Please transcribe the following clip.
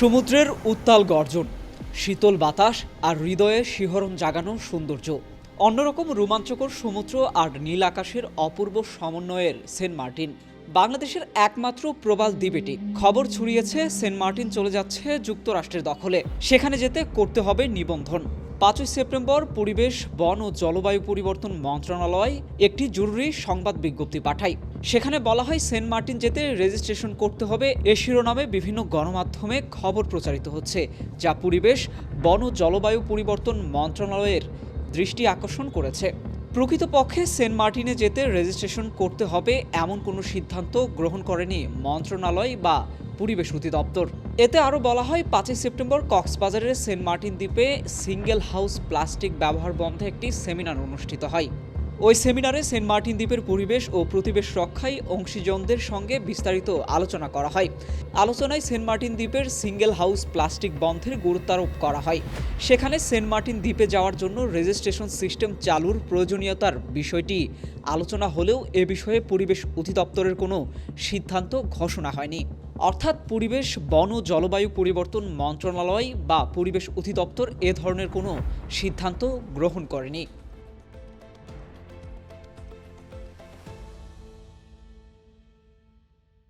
সমুদ্রের উত্তাল গর্জন, শীতল বাতাস আর হৃদয়ে শিহরণ জাগানো সৌন্দর্য। অন্যরকম রোমাঞ্চকর সমুদ্র আর নীল আকাশের অপূর্ব সমন্বয়ের সেন্ট মার্টিন। বাংলাদেশের একমাত্র প্রবাল দ্বীপ এটি খবর ছড়িয়েছে, সেন্ট মার্টিন চলে যাচ্ছে যুক্তরাষ্ট্রের দখলে। সেখানে যেতে করতে হবে নিবন্ধন। পাঁচই সেপ্টেম্বর পরিবেশ, বন ও জলবায়ু পরিবর্তন মন্ত্রণালয় একটি জরুরি সংবাদ বিজ্ঞপ্তি পাঠায়। সেখানে বলা হয়, সেন্ট মার্টিন যেতে রেজিস্ট্রেশন করতে হবে। এ শিরোনামে বিভিন্ন গণমাধ্যমে খবর প্রচারিত হচ্ছে, যা পরিবেশ, বন ও জলবায়ু পরিবর্তন মন্ত্রণালয়ের দৃষ্টি আকর্ষণ করেছে। প্রকৃতপক্ষে সেন্ট মার্টিনে যেতে রেজিস্ট্রেশন করতে হবে এমন কোনো সিদ্ধান্ত গ্রহণ করেনি মন্ত্রণালয় বা পরিবেশ অধিদপ্তর। এতে আরও বলা হয়, পাঁচই সেপ্টেম্বর কক্সবাজারের সেন্ট মার্টিন দ্বীপে সিঙ্গেল হাউস প্লাস্টিক ব্যবহার বন্ধে একটি সেমিনার অনুষ্ঠিত হয়। ওই সেমিনারে সেন্ট মার্টিন দ্বীপের পরিবেশ ও প্রতিবেশ রক্ষায় অংশীজনদের সঙ্গে বিস্তারিত আলোচনা করা হয়। আলোচনায় সেন্ট মার্টিন দ্বীপের সিঙ্গেল হাউস প্লাস্টিক বন্ধের গুরুত্বারোপ করা হয়। সেখানে সেন্ট মার্টিন দ্বীপে যাওয়ার জন্য রেজিস্ট্রেশন সিস্টেম চালুর প্রয়োজনীয়তার বিষয়টি আলোচনা হলেও এ বিষয়ে পরিবেশ অধিদপ্তরের কোনো সিদ্ধান্ত ঘোষণা হয়নি। অর্থাৎ পরিবেশ, বন ও জলবায়ু পরিবর্তন মন্ত্রণালয় বা পরিবেশ অধিদপ্তর এ ধরনের কোনো সিদ্ধান্ত গ্রহণ করেনি।